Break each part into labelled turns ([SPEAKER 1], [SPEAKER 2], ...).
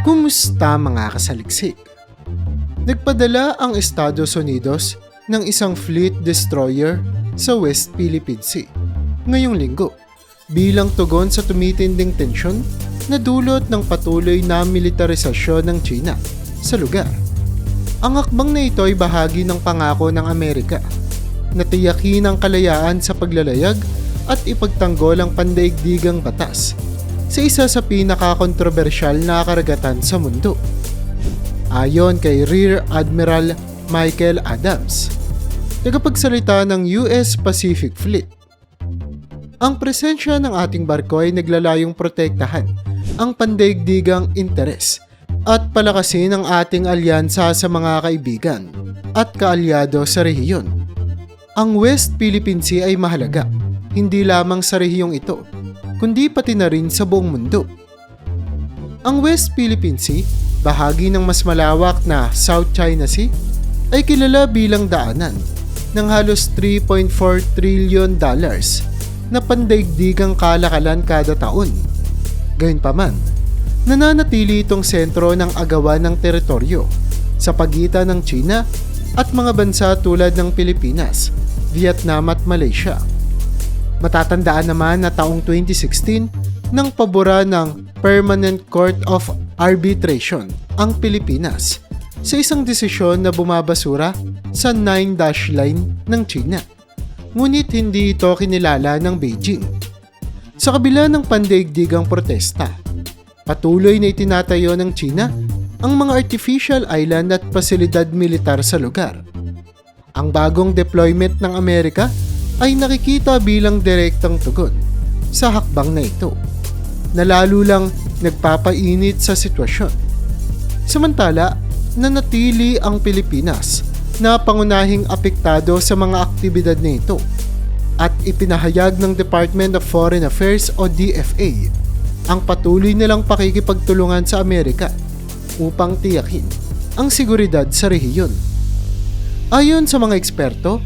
[SPEAKER 1] Kumusta mga kasaliksik? Nagpadala ang Estados Unidos ng isang fleet destroyer sa West Philippine Sea ngayong linggo bilang tugon sa tumitinding tensyon na dulot ng patuloy na militarisasyon ng China sa lugar. Ang akbang na ito ay bahagi ng pangako ng Amerika na tiyakin ang kalayaan sa paglalayag at ipagtanggol ang pandaigdigang batas sa isa sa pinakakontrobersyal na karagatan sa mundo. Ayon kay Rear Admiral Michael Adams, tagapagsalita ng US Pacific Fleet. Ang presensya ng ating barko ay naglalayong protektahan ang pandaigdigang interes at palakasin ang ating alyansa sa mga kaibigan at kaalyado sa rehiyon. Ang West Philippine Sea ay mahalaga, hindi lamang sa rehiyong ito, kundi pati na rin sa buong mundo. Ang West Philippine Sea, bahagi ng mas malawak na South China Sea, ay kilala bilang daanan ng halos 3.4 trillion dollars na pandaigdigang kalakalan kada taon. Gayunpaman, nananatili itong sentro ng agawan ng teritoryo sa pagitan ng China at mga bansa tulad ng Pilipinas, Vietnam at Malaysia. Matatandaan naman na taong 2016 nang pabora ng Permanent Court of Arbitration ang Pilipinas sa isang desisyon na bumabasura sa 9-dash line ng China. Ngunit hindi ito kinilala ng Beijing. Sa kabila ng pandaigdigang protesta, patuloy na itinatayo ng China ang mga artificial island at pasilidad militar sa lugar. Ang bagong deployment ng Amerika ay nakikita bilang direktang tugon sa hakbang na ito na lalo lang nagpapainit sa sitwasyon. Samantala, nanatili ang Pilipinas na pangunahing apektado sa mga aktibidad na ito at ipinahayag ng Department of Foreign Affairs o DFA ang patuloy nilang pakikipagtulungan sa Amerika upang tiyakin ang seguridad sa rehiyon. Ayon sa mga eksperto,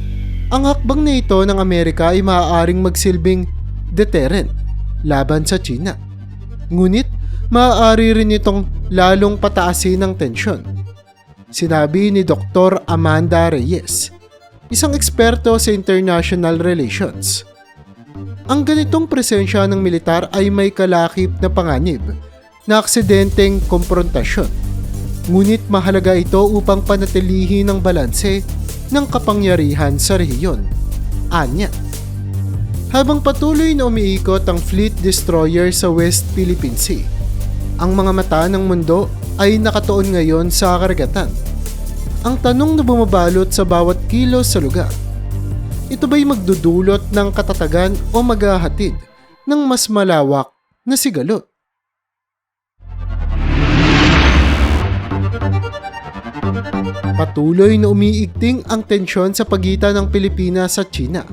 [SPEAKER 1] ang hakbang na ito ng Amerika ay maaaring magsilbing deterrent laban sa China. Ngunit maaari rin itong lalong pataasin ng tensyon. Sinabi ni Dr. Amanda Reyes, isang eksperto sa international relations. Ang ganitong presensya ng militar ay may kalakip na panganib na aksidenteng komprontasyon. Ngunit mahalaga ito upang panatilihin ang balanse ng kapangyarihan sa rehiyon. Anya. Habang patuloy na umiikot ang fleet destroyer sa West Philippine Sea, ang mga mata ng mundo ay nakatuon ngayon sa karagatan. Ang tanong na bumabalot sa bawat kilos sa lugar, ito ba'y magdudulot ng katatagan o maghahatid ng mas malawak na sigalot? Patuloy na umiigting ang tensyon sa pagitan ng Pilipinas at China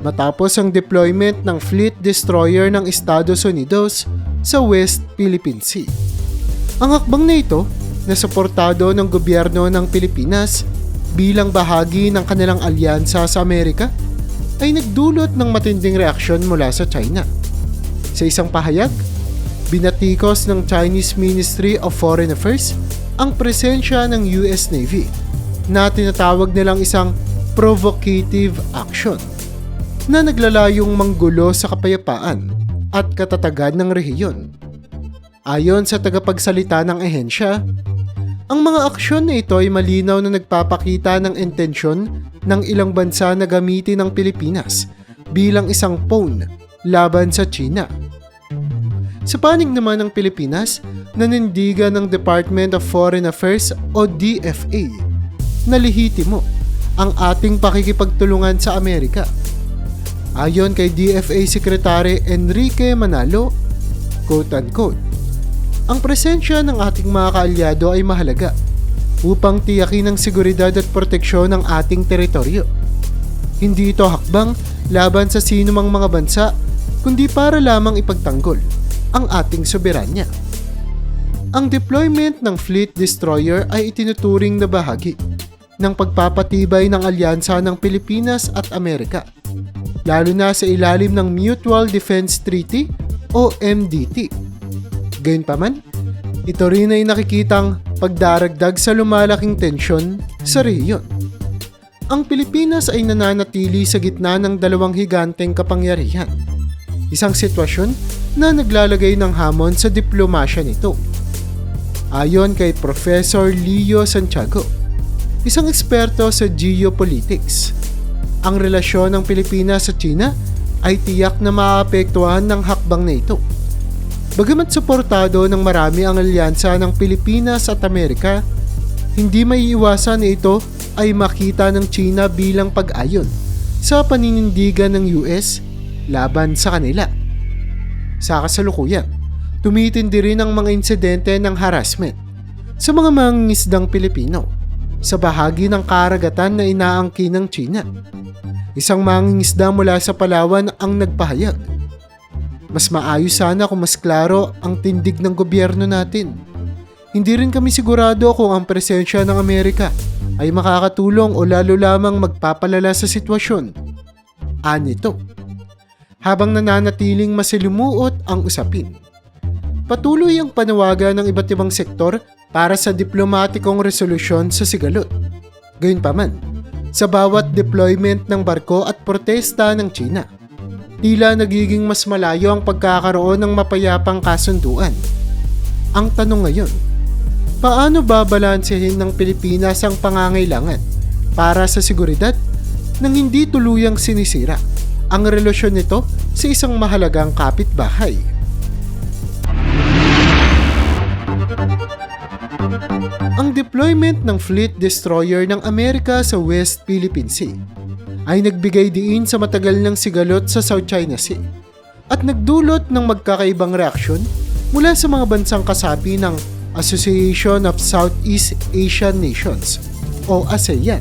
[SPEAKER 1] matapos ang deployment ng fleet destroyer ng Estados Unidos sa West Philippine Sea. Ang hakbang na ito na suportado ng gobyerno ng Pilipinas bilang bahagi ng kanilang alyansa sa Amerika ay nagdulot ng matinding reaksyon mula sa China. Sa isang pahayag, binatikos ng Chinese Ministry of Foreign Affairs ang presensya ng US Navy na tinatawag nilang isang provocative action na naglalayong manggulo sa kapayapaan at katatagan ng rehiyon. Ayon sa tagapagsalita ng ehensya, ang mga aksyon na ito ay malinaw na nagpapakita ng intensyon ng ilang bansa na gamitin ang Pilipinas bilang isang pawn laban sa China. Sa panig naman ng Pilipinas, nanindigan ng Department of Foreign Affairs o DFA na lehitimo ang ating pakikipagtulungan sa Amerika. Ayon kay DFA Secretary Enrique Manalo, quote-unquote, ang presensya ng ating mga kaalyado ay mahalaga upang tiyakin ang seguridad at proteksyon ng ating teritoryo. Hindi ito hakbang laban sa sinumang mga bansa, kundi para lamang ipagtanggol ang ating soberanya. Ang deployment ng fleet destroyer ay itinuturing na bahagi ng pagpapatibay ng alyansa ng Pilipinas at Amerika, lalo na sa ilalim ng Mutual Defense Treaty o MDT. Gayunpaman, Ito rin ay nakikitang pagdaragdag sa lumalaking tensyon sa rehiyon. Ang Pilipinas ay nananatili sa gitna ng dalawang higanteng kapangyarihan. Isang sitwasyon na naglalagay ng hamon sa diplomasya nito. Ayon kay Professor Leo Santiago, isang eksperto sa geopolitics, ang relasyon ng Pilipinas sa China ay tiyak na maapektuhan ng hakbang na ito. Bagamat suportado ng marami ang alyansa ng Pilipinas at Amerika, hindi may iwasan na ito ay makita ng China bilang pag-ayon sa paninindigan ng US laban sa kanila. Sa kasalukuyan, tumitindi rin ang mga insidente ng harassment sa mga mangingisdang Pilipino sa bahagi ng karagatan na inaangkin ng China. Isang mangingisda mula sa Palawan ang nagpahayag. Mas maayos sana kung mas klaro ang tindig ng gobyerno natin. Hindi rin kami sigurado kung ang presensya ng Amerika ay makakatulong o lalo lamang magpapalala sa sitwasyon. Anito. Habang nananatiling masilimuot ang usapin. Patuloy ang panawagan ng iba't ibang sektor para sa diplomatikong resolusyon sa sigalot. Gayunpaman, sa bawat deployment ng barko at protesta ng China, tila nagiging mas malayo ang pagkakaroon ng mapayapang kasunduan. Ang tanong ngayon, paano babalansehin ng Pilipinas ang pangangailangan para sa seguridad nang hindi tuluyang sinisira ang relasyon nito sa isang mahalagang kapitbahay? Ang deployment ng fleet destroyer ng Amerika sa West Philippine Sea ay nagbigay diin sa matagal ng sigalot sa South China Sea at nagdulot ng magkakaibang reaksyon mula sa mga bansang kasapi ng Association of Southeast Asian Nations o ASEAN.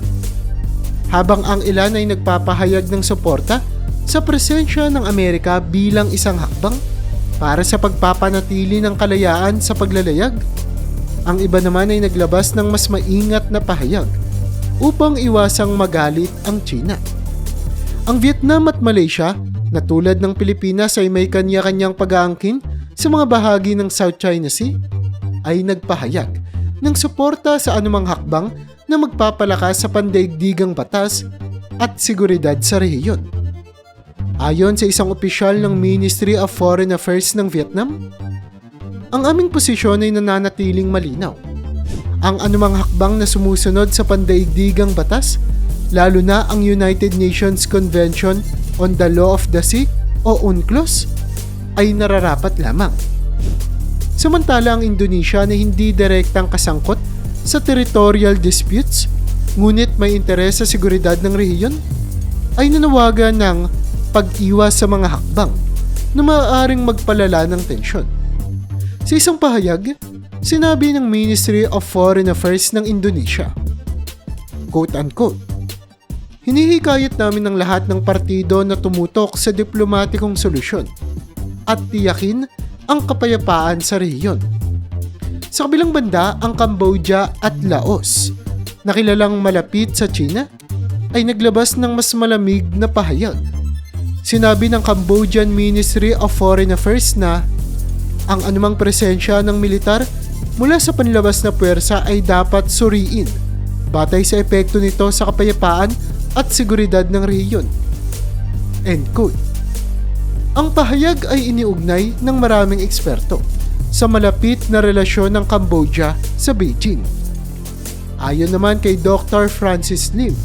[SPEAKER 1] Habang ang ilan ay nagpapahayag ng suporta sa presensya ng Amerika bilang isang hakbang para sa pagpapanatili ng kalayaan sa paglalayag ang iba naman ay naglabas ng mas maingat na pahayag upang iwasang magalit ang China. Ang Vietnam at Malaysia, na tulad ng Pilipinas ay may kanya-kanyang pag-aangkin sa mga bahagi ng South China Sea, ay nagpahayag ng suporta sa anumang hakbang na magpapalakas sa pandaigdigang batas at seguridad sa rehiyon. Ayon sa isang opisyal ng Ministry of Foreign Affairs ng Vietnam, ang aming posisyon ay nananatiling malinaw. Ang anumang hakbang na sumusunod sa pandaigdigang batas, lalo na ang United Nations Convention on the Law of the Sea o UNCLOS, ay nararapat lamang. Samantala ang Indonesia na hindi direktang kasangkot sa territorial disputes, ngunit may interes sa seguridad ng rehiyon, ay nanawagan ng pag-iwas sa mga hakbang na maaaring magpalala ng tensyon. Sa isang pahayag, sinabi ng Ministry of Foreign Affairs ng Indonesia, quote-unquote, Hinihikayat namin ng lahat ng partido na tumutok sa diplomatikong solusyon at tiyakin ang kapayapaan sa rehiyon. Sa kabilang banda, ang Cambodia at Laos, na kilalang malapit sa China, ay naglabas ng mas malamig na pahayag. Sinabi ng Cambodian Ministry of Foreign Affairs na ang anumang presensya ng militar mula sa panlabas na puwersa ay dapat suriin batay sa epekto nito sa kapayapaan at seguridad ng rehiyon. End quote. Ang pahayag ay iniugnay ng maraming eksperto sa malapit na relasyon ng Cambodia sa Beijing. Ayon naman kay Dr. Francis Lim,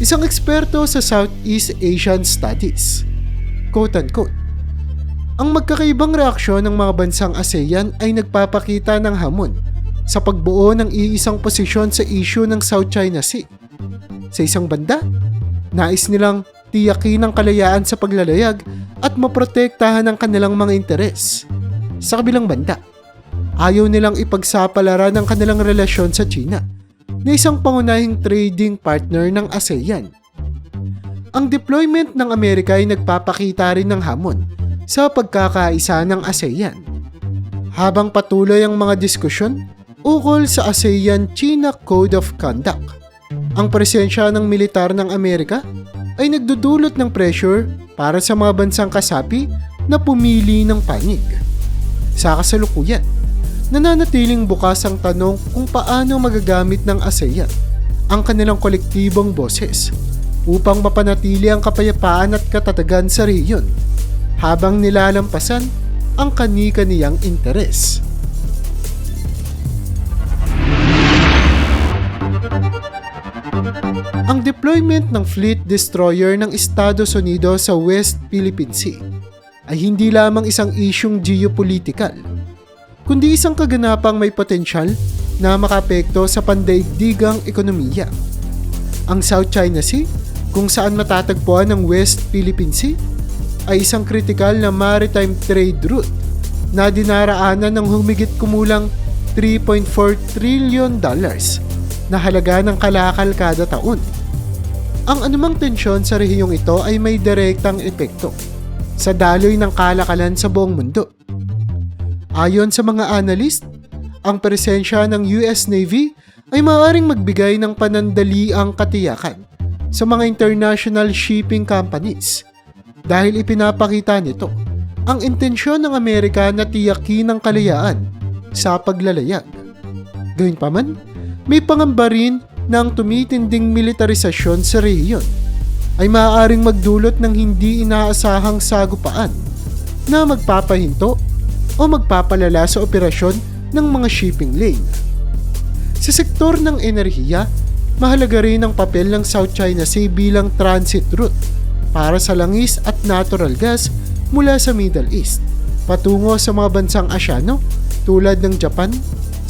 [SPEAKER 1] isang eksperto sa Southeast Asian Studies. Quote-unquote, ang magkakaibang reaksyon ng mga bansang ASEAN ay nagpapakita ng hamon sa pagbuo ng iisang posisyon sa issue ng South China Sea. Sa isang banda, nais nilang tiyakin ang kalayaan sa paglalayag at maprotektahan ang kanilang mga interes. Sa kabilang banda, ayaw nilang ipagsapalaran ang kanilang relasyon sa China na isang pangunahing trading partner ng ASEAN. Ang deployment ng Amerika ay nagpapakita rin ng hamon sa pagkakaisa ng ASEAN. Habang patuloy ang mga diskusyon ukol sa ASEAN-China Code of Conduct, ang presensya ng militar ng Amerika ay nagdudulot ng pressure para sa mga bansang kasapi na pumili ng panig. Sa kasalukuyan, nananatiling bukas ang tanong kung paano magagamit ng ASEAN ang kanilang kolektibong boses upang mapanatili ang kapayapaan at katatagan sa rehiyon habang nilalampasan ang kani-kaniyang interes. Ang deployment ng fleet destroyer ng Estados Unidos sa West Philippine Sea ay hindi lamang isang isyong geopolitical, kundi isang kaganapang may potensyal na makapekto sa pandaigdigang ekonomiya. Ang South China Sea, kung saan matatagpuan ang West Philippine Sea, ay isang kritikal na maritime trade route na dinaraanan ng humigit kumulang 3.4 trillion dollars na halaga ng kalakal kada taon. Ang anumang tensyon sa rehiyong ito ay may direktang epekto sa daloy ng kalakalan sa buong mundo. Ayon sa mga analyst, ang presensya ng US Navy ay maaaring magbigay ng panandaliang katiyakan sa mga international shipping companies dahil ipinapakita nito ang intensyon ng Amerika na tiyakin ang kalayaan sa paglalayag. Gayunpaman, may pangamba rin na ang tumitinding militarisasyon sa rehiyon ay maaaring magdulot ng hindi inaasahang sagupaan na magpapahinto o magpapalala sa operasyon ng mga shipping lane. Sa sektor ng enerhiya, mahalaga rin ang papel ng South China Sea bilang transit route para sa langis at natural gas mula sa Middle East patungo sa mga bansang Asyano tulad ng Japan,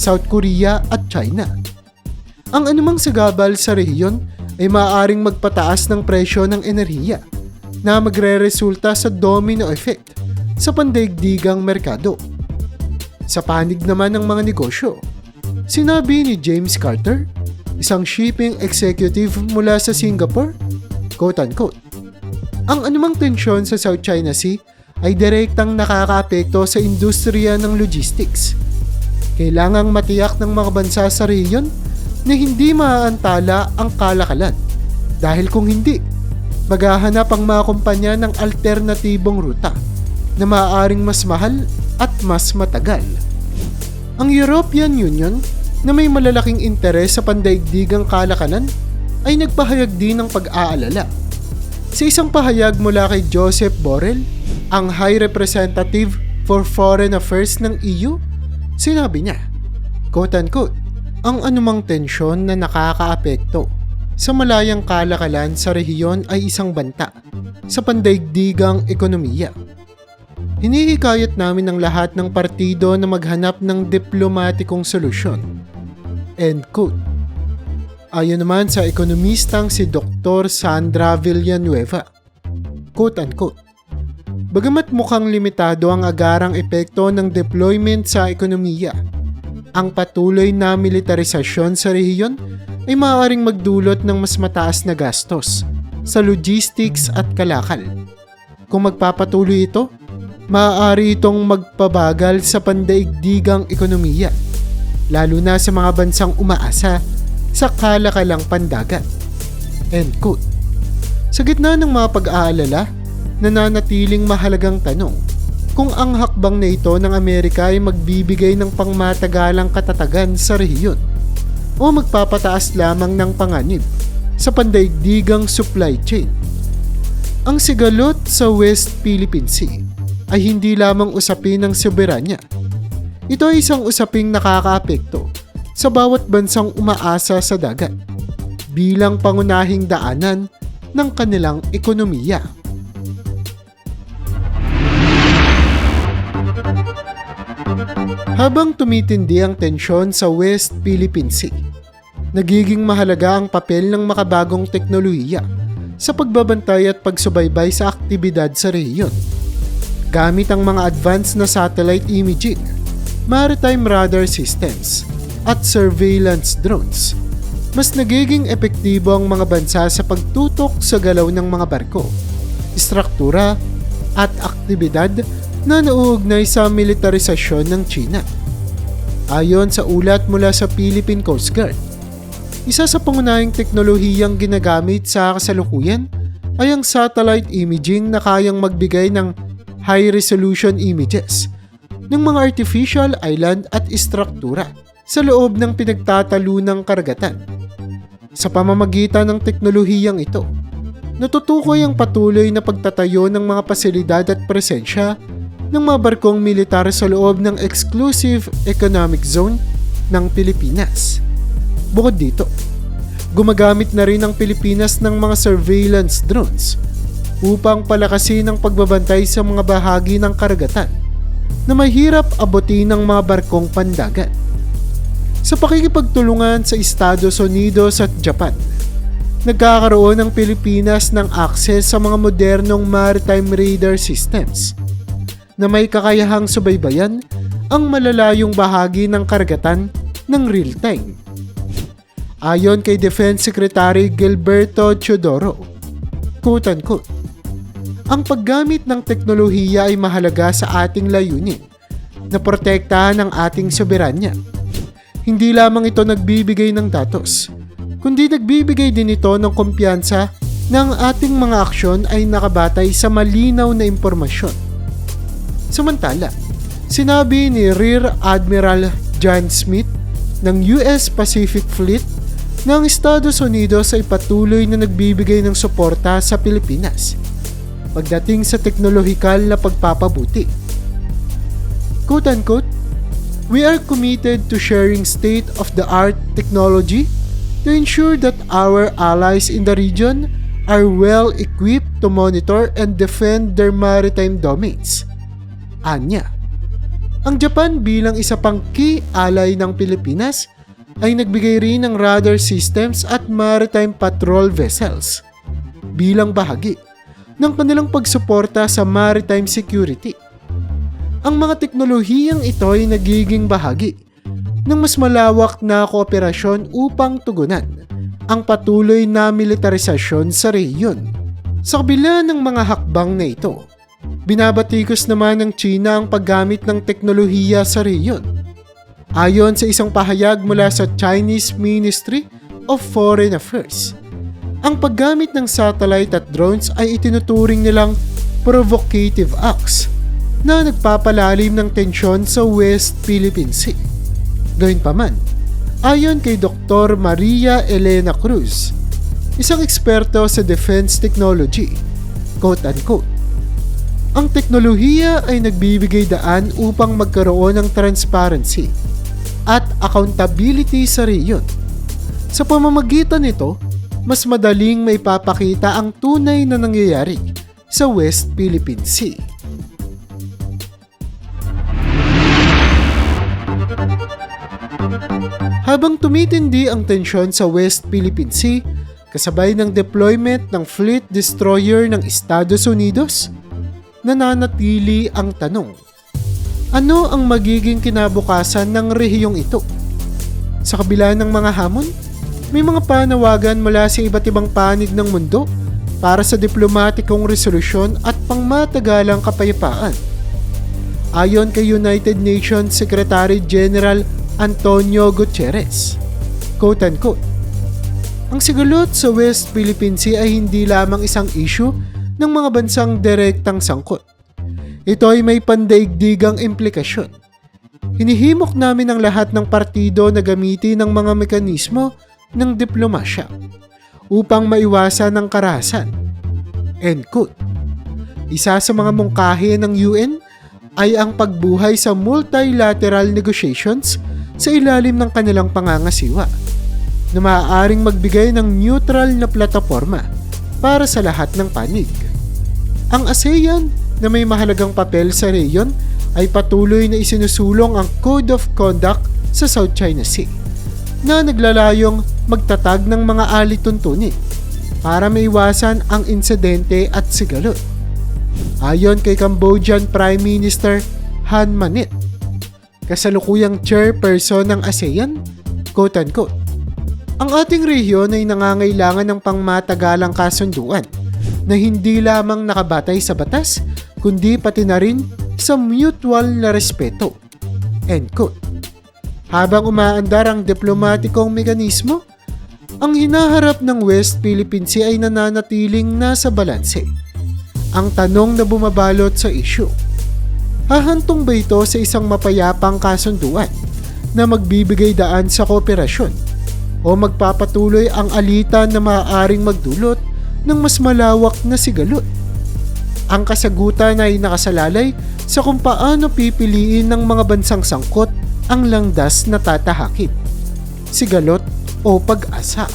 [SPEAKER 1] South Korea at China. Ang anumang sagabal sa rehiyon ay maaaring magpataas ng presyo ng enerhiya na magre-resulta sa domino effect sa pandaigdigang merkado. Sa panig naman ng mga negosyo, sinabi ni James Carter, isang shipping executive mula sa Singapore, quote-unquote, ang anumang tensyon sa South China Sea ay direktang nakakaapekto sa industriya ng logistics. Kailangang matiyak ng mga bansa sa rehiyon na hindi maaantala ang kalakalan. Dahil kung hindi, maghahanap ang mga kumpanya ng alternatibong ruta na maaaring mas mahal at mas matagal. Ang European Union na may malalaking interes sa pandaigdigang kalakalan ay nagpahayag din ng pag-aalala. Sa isang pahayag mula kay Joseph Borrell, ang High Representative for Foreign Affairs ng EU, sinabi niya, quote-unquote, ang anumang tensyon na nakakaapekto sa malayang kalakalan sa rehiyon ay isang banta sa pandaigdigang ekonomiya. Hinihikayat namin ang lahat ng partido na maghanap ng diplomatikong solusyon. End quote. Ayon naman sa ekonomistang si Dr. Sandra Villanueva. Quote unquote. Bagamat mukhang limitado ang agarang epekto ng deployment sa ekonomiya, ang patuloy na militarisasyon sa rehiyon ay maaaring magdulot ng mas mataas na gastos sa logistics at kalakal. Kung magpapatuloy ito, maaari itong magpabagal sa pandaigdigang ekonomiya, lalo na sa mga bansang umaasa sa kalakalang pandagat. End quote. Sa gitna ng mga pag-aalala, nananatiling mahalagang tanong kung ang hakbang na ito ng Amerika ay magbibigay ng pangmatagalang katatagan sa rehiyon o magpapataas lamang ng panganib sa pandaigdigang supply chain. Ang sigalot sa West Philippine Sea ay hindi lamang usapin ng soberanya. Ito ay isang usaping nakakaapekto sa bawat bansang umaasa sa dagat bilang pangunahing daanan ng kanilang ekonomiya. Habang tumitindi ang tensyon sa West Philippine Sea, nagiging mahalaga ang papel ng makabagong teknolohiya sa pagbabantay at pagsubaybay sa aktibidad sa rehiyon. Gamit ang mga advanced na satellite imaging, maritime radar systems, at surveillance drones, mas nagiging epektibo ang mga bansa sa pagtutok sa galaw ng mga barko, istruktura, at aktibidad na nauugnay sa militarisasyon ng China. Ayon sa ulat mula sa Philippine Coast Guard, isa sa pangunahing teknolohiyang ginagamit sa kasalukuyan ay ang satellite imaging na kayang magbigay ng high-resolution images ng mga artificial island at istruktura sa loob ng pinagtatalunang karagatan. Sa pamamagitan ng teknolohiyang ito, natutukoy ang patuloy na pagtatayo ng mga pasilidad at presensya ng mga barkong militar sa loob ng exclusive economic zone ng Pilipinas. Bukod dito, gumagamit na rin ang Pilipinas ng mga surveillance drones upang palakasin ang pagbabantay sa mga bahagi ng karagatan na mahirap abutin ng mga barkong pandagat. Sa pakikipagtulungan sa Estados Unidos at Japan, nagkakaroon ng Pilipinas ng access sa mga modernong maritime radar systems na may kakayahang subaybayan ang malalayong bahagi ng karagatan ng real time. Ayon kay Defense Secretary Gilberto Chodoro, quote-unquote, ang paggamit ng teknolohiya ay mahalaga sa ating layunin na protektahan ang ating soberanya. Hindi lamang ito nagbibigay ng datos, kundi nagbibigay din ito ng kumpiyansa na ang ating mga aksyon ay nakabatay sa malinaw na impormasyon. Samantala, sinabi ni Rear Admiral John Smith ng US Pacific Fleet na ang Estados Unidos ay patuloy na nagbibigay ng suporta sa Pilipinas pagdating sa teknolohikal na pagpapabuti. Quote-unquote, We are committed to sharing state-of-the-art technology to ensure that our allies in the region are well equipped to monitor and defend their maritime domains. Anya. Ang Japan bilang isa pang key ally ng Pilipinas ay nagbigay rin ng radar systems at maritime patrol vessels bilang bahagi ng kanilang pagsuporta sa maritime security. Ang mga teknolohiyang ito ay nagiging bahagi ng mas malawak na kooperasyon upang tugunan ang patuloy na militarisasyon sa rehiyon. Sa kabila ng mga hakbang na ito, binabatikos naman ng China ang paggamit ng teknolohiya sa rehiyon. Ayon sa isang pahayag mula sa Chinese Ministry of Foreign Affairs, ang paggamit ng satellite at drones ay itinuturing nilang provocative acts na nagpapalalim ng tensyon sa West Philippine Sea. Gayunpaman, ayon kay Dr. Maria Elena Cruz, isang eksperto sa defense technology, quote-unquote, ang teknolohiya ay nagbibigay daan upang magkaroon ng transparency at accountability sa rehiyon. Sa pamamagitan nito, mas madaling may papakita ang tunay na nangyayari sa West Philippine Sea. Habang tumitindi ang tensyon sa West Philippine Sea, kasabay ng deployment ng fleet destroyer ng Estados Unidos, nananatili ang tanong, ano ang magiging kinabukasan ng rehiyong ito? Sa kabila ng mga hamon, may mga panawagan mula sa iba't ibang panig ng mundo para sa diplomatikong resolusyon at pangmatagalang kapayapaan. Ayon kay United Nations Secretary General Antonio Gutierrez. Quote-unquote, Ang sigulot sa West Philippine Sea ay hindi lamang isang issue ng mga bansang direktang sangkot. Ito ay may pandaigdigang implikasyon. Hinihimok namin ang lahat ng partido na gamitin ng mga mekanismo ng diplomasya upang maiwasan ang karahasan. End quote. Isa sa mga mungkahi ng UN ay ang pagbuhay sa multilateral negotiations sa ilalim ng kanilang pangangasiwa na maaaring magbigay ng neutral na plataforma para sa lahat ng panig. Ang ASEAN na may mahalagang papel sa reyon ay patuloy na isinusulong ang Code of Conduct sa South China Sea na naglalayong magtatag ng mga alituntunin para maiwasan ang insidente at sigalot. Ayon kay Cambodian Prime Minister Han Manit, kasalukuyang chairperson ng ASEAN, quote-unquote. Ang ating rehiyon ay nangangailangan ng pangmatagalang kasunduan na hindi lamang nakabatay sa batas, kundi pati na rin sa mutual na respeto. End quote. Habang umaandar ang diplomatikong mekanismo, ang hinaharap ng West Philippine Sea ay nananatiling nasa balanse. Ang tanong na bumabalot sa issue, Hahantong ba ito sa isang mapayapang kasunduan na magbibigay daan sa kooperasyon o magpapatuloy ang alitan na maaaring magdulot ng mas malawak na sigalot? Ang kasagutan ay nakasalalay sa kung paano pipiliin ng mga bansang sangkot ang langdas na tatahakin. Sigalot o pag-asa.